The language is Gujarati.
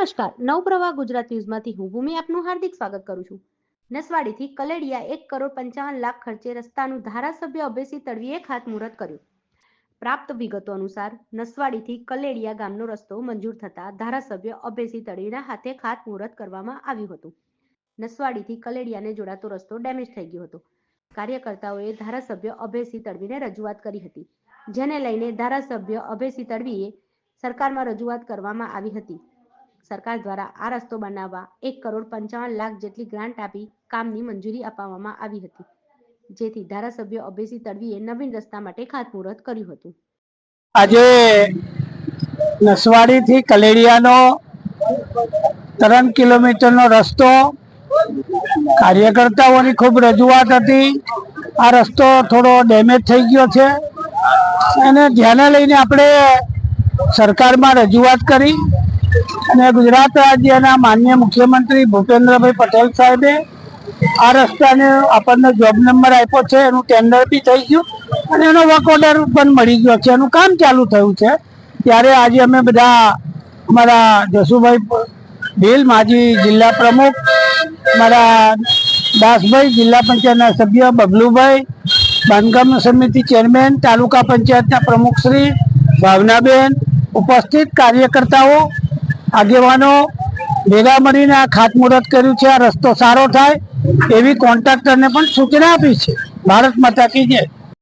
નમસ્કાર. નવપ્રવાહ ગુજરાત ન્યૂઝમાંથી હું ભૂમિ આપનું હાર્દિક સ્વાગત કરું છું. નસવાડીથી કલેડિયા એક કરોડ પંચાવન લાખ ખર્ચે રસ્તાનું ધારાસભ્ય અભેસી તડવીએ ખાતમુહૂર્ત કર્યું. પ્રાપ્ત વિગતો અનુસાર, નસવાડીથી કલેડિયા ગામનો રસ્તો મંજૂર થતા ધારાસભ્ય અભેસી તડવીના હાથે ખાતમુહૂર્ત કરવામાં આવ્યું હતું. નસવાડીથી કલેડિયાને જોડાતો રસ્તો ડેમેજ થઈ ગયો હતો. કાર્યકર્તાઓએ ધારાસભ્ય અભયસિંહ તડવીને રજૂઆત કરી હતી, જેને લઈને ધારાસભ્ય અભયસિંહ તડવીએ સરકારમાં રજૂઆત કરવામાં આવી હતી. સરકાર દ્વારા આ રસ્તો બનાવવા એક કરોડ પંચાવન લાખ જેટલી ગ્રાન્ટ આપી કામની મંજૂરી અપાવવામાં આવી હતી. જેથી ધારાસભ્ય અભયસિંહ તડવીએ નવીન રસ્તા માટે ખાતમુહૂર્ત કર્યું હતું. આજે નસવાડીથી કલેડિયાનો ત્રણ કિલોમીટરનો રસ્તો કાર્યકર્તાઓની ખૂબ રજૂઆત હતી. આ રસ્તો થોડો ડેમેજ થઈ ગયો છે. એને ધ્યાને લઈને આપણે સરકારમાં રજૂઆત કરી. અને ગુજરાત રાજ્યના માન્ય મુખ્યમંત્રી ભૂપેન્દ્રભાઈ પટેલ સાહેબે આ રસ્તાને આપણને જોબ નંબર આપ્યો છે, એનું ટેન્ડર બી થઈ ગયું અને એનો વર્ક ઓર્ડર પણ મળી ગયો છે. એનું કામ ચાલુ થયું છે. ત્યારે આજે અમે બધા અમારા જસુભાઈ ભીલ, માજી જિલ્લા પ્રમુખ મારા દાસભાઈ જિલ્લા પંચાયતના સભ્ય બબલુભાઈ, બાંધકામ સમિતિ ચેરમેન, તાલુકા પંચાયતના પ્રમુખશ્રી, ભાવનાબેન, ઉપસ્થિત કાર્યકર્તાઓ આગેવાનો ભેગા મળીને આ ખાતમુહૂર્ત કર્યું છે, આ રસ્તો સારો થાય એવી કોન્ટ્રાક્ટરને પણ સૂચના આપી છે. ભારત માતા કી